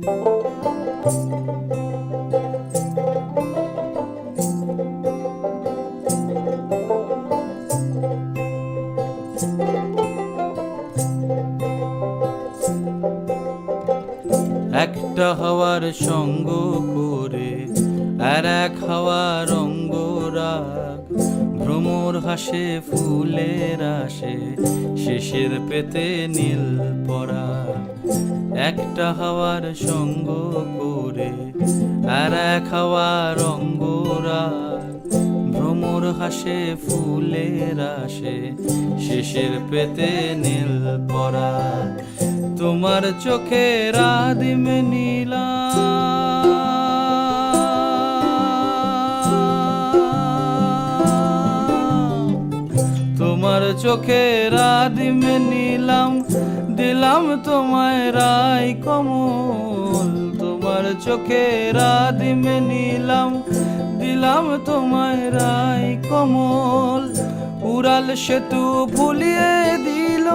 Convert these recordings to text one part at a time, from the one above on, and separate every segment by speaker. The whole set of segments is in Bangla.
Speaker 1: একটা হাওয়ার সঙ্গ করে আর এক হাওয়ার অঙ্গরাগ ভ্রমর হাসে, ফুলের আসে, শেষের পেতে নীল একটা হাওয়ার সঙ্গ করে আর এক হাওয়ার অঙ্গরাগ ভ্রমর হাসে, ফুলের আসে, শেষের পেতে নীল পরা। তোমার চোখে রাদিম নীলা। তোমার চোখে রাদিম নিলাম। দিলাম তোমায় রাই কমল, তোমার চোখে রাদিম নিলাম, দিলাম তোমায় রাই কমল। উড়াল সেতু ভুলিয়ে দিল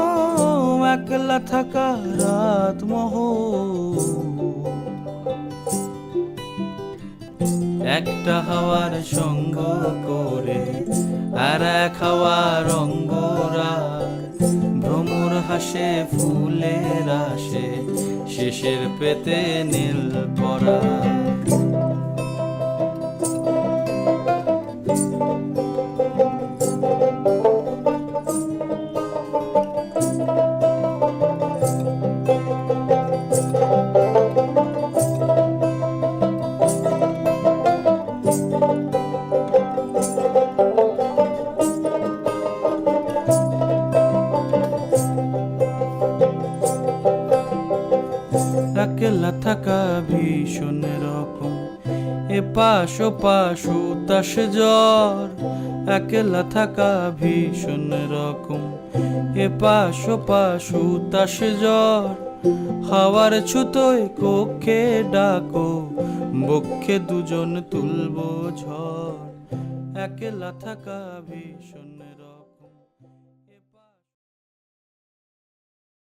Speaker 1: একলা থাকা রাত মহ একটা হাওয়ার সঙ্গ করে আর এক হাওয়ার ভ্রমর হাসে ফুলের আসে শেষের পেতে নীল পরা। একলা থাকা ভীষণ রকম। এ পাশ ও পাশ উতাস জ্বর, একলা থাকা ভীষণ রকম। এ পাশ ও পাশ উতাস জ্বর, হাওয়ার ছুতোয় কক্ষে ডাকো, বক্ষে দুজন তুলবো ঝড়। একলা থাকা ভীষণ